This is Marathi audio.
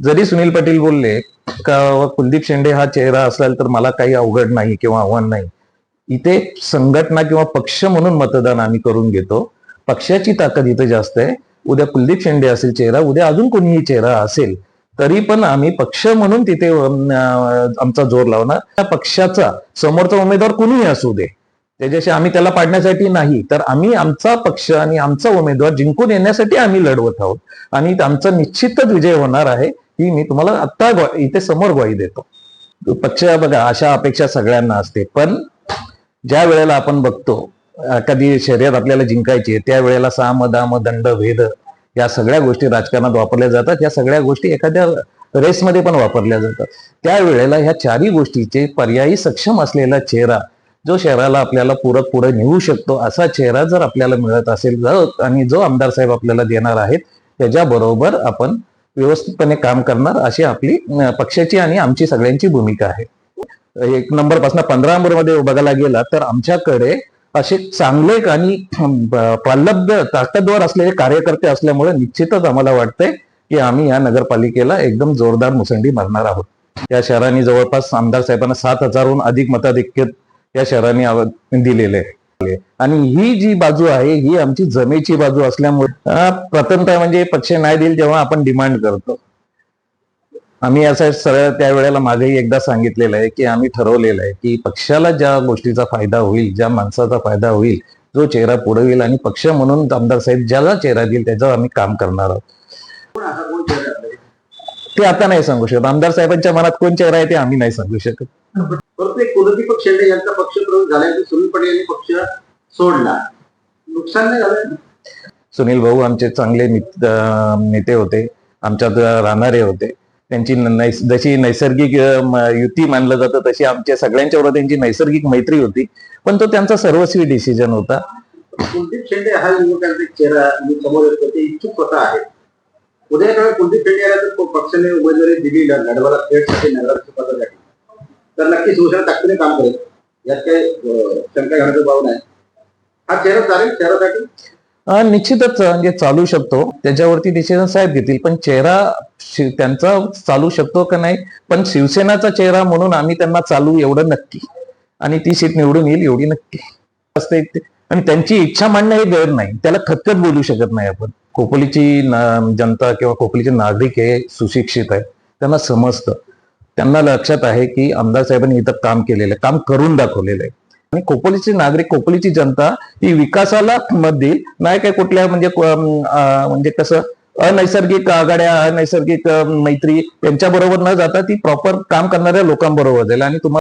जरी सुनील पाटील बोलले का कुलदीप शेंडे हा चेहरा असेल तर मला काही अवघड नाही किंवा आव्हान नाही. इथे संघटना किंवा पक्ष म्हणून मतदान आम्ही करून घेतो. पक्षाची ताकद इथे जास्त आहे. उद्या कुलदीप शेंडे असेल चेहरा उद्या अजून कोणीही चेहरा असेल तरी पण आम्ही पक्ष म्हणून तिथे आमचा जोर लावणार. त्या पक्षाचा समोरचा उमेदवार कुणीही असू दे. त्याच्याशी आम्ही त्याला पाडण्यासाठी नाही तर आम्ही आमचा पक्ष आणि आमचा उमेदवार जिंकून येण्यासाठी आम्ही लढवत आहोत. आणि आमचा निश्चितच विजय होणार आहे. की मी तुम्हाला आत्ता इथे समोर ग्वाही देतो. पक्ष बघा अशा अपेक्षा सगळ्यांना असते. पण ज्या वेळेला आपण बघतो कधी शर्यत आपल्याला जिंकायची त्यावेळेला साम दाम दंड भेद या सगळ्या गोष्टी राजकारणात वापरल्या जातात. या सगळ्या गोष्टी एखाद्या रेसमध्ये पण वापरल्या जातात. त्यावेळेला ह्या चारही गोष्टीचे पर्यायी सक्षम असलेला चेहरा जो शहराला आपल्याला पूरक पुढे नेऊ शकतो असा चेहरा जर आपल्याला मिळत असेल आणि जो आमदार साहेब आपल्याला देणार आहेत त्याच्याबरोबर आपण व्यवस्थितपणे काम करणार अशी आपली पक्षाची आणि आमची सगळ्यांची भूमिका आहे एक नंबरपासून पंधरा नंबरमध्ये बघायला गेला तर आमच्याकडे असे चांगले आणि प्रलब्ध ताकदवर असलेले कार्यकर्ते असल्यामुळे निश्चितच आम्हाला वाटतंय की आम्ही या नगरपालिकेला एकदम जोरदार मुसंडी मारणार आहोत या शहराने जवळपास आमदार साहेबांना सात हजारहून अधिक मताधिक्य या शहराने दिलेले आहे. आणि ही जी बाजू आहे ही आमची जमेची बाजू असल्यामुळे प्रथमतः म्हणजे पक्ष नाही देईल जेव्हा आपण डिमांड करतो. आम्ही असं सरळ त्या वेळेला मागेही एकदा सांगितलेलं आहे की आम्ही ठरवलेलं आहे की पक्षाला ज्या गोष्टीचा फायदा होईल ज्या माणसाचा फायदा होईल जो चेहरा पुढे येईल आणि पक्ष म्हणून आमदार साहेब ज्याला चेहरा देईल त्याच्यावर आम्ही काम करणार आहोत. ते आता नाही सांगू शकत. आमदार साहेबांच्या मनात कोण चेहरा आहे ते आम्ही नाही सांगू शकत. परंतु एक कुलदीपक शेंडे यांचा पक्ष प्रवेश झाल्यानंतर सुनील पाटील यांनी पक्ष सोडला. नुकसान नाही झालं? सुनील भाऊ आमचे चांगले नेते होते. आमच्यात राहणारे होते. त्यांची जशी नैसर्गिक युती मानलं जातं तशी आमच्या सगळ्यांच्याबरोबर त्यांची नैसर्गिक मैत्री होती. पण तो त्यांचा सर्वस्वी डिसिजन होता. कुलदीप शेंडे हा निवडणुकांचा एक चेहरा मी समोर येतो ते इच्छुक स्वतः आहे उद्या काळ कुलदीप शेंडे याला पक्षाने उमेदवारी दिली लढवाला थेटसाठी नगराध्यक्ष पदासाठी तर नक्की शिवसेना ताकदीने काम करेल. यात काही शंका घेण्याचा भाव नाही. हा चेहरा चालेल? चेहऱ्यासाठी? निश्चितच म्हणजे चालू शकतो. त्याच्यावरती डिसिजन साहेब घेतील. पण चेहरा त्यांचा चालू शकतो का नाही? पण शिवसेनाचा चेहरा म्हणून आम्ही त्यांना चालू एवढं नक्की. आणि ती सीट निवडून येईल एवढी नक्की. असते आणि त्यांची इच्छा मांडणं हे गैर नाही. त्याला खतखत बोलू शकत नाही आपण. खोपोलीची जनता किंवा खोपोलीचे नागरिक हे सुशिक्षित आहे त्यांना समजतं. त्यांना लक्षात आहे की आमदार साहेबांनी इथं काम केलेलं आहे काम करून दाखवलेलं आहे. आणि खोपोलीचे नागरिक खोपोलीची जनता ही विकासाला मत देईल नाही काय कुठल्या म्हणजे म्हणजे कसं अनैसर्गिक आघाड्या अनैसर्गिक मैत्री यांच्या बरोबर न जाता ती प्रॉपर काम करणाऱ्या लोकांबरोबर जाईल. आणि तुम्हाला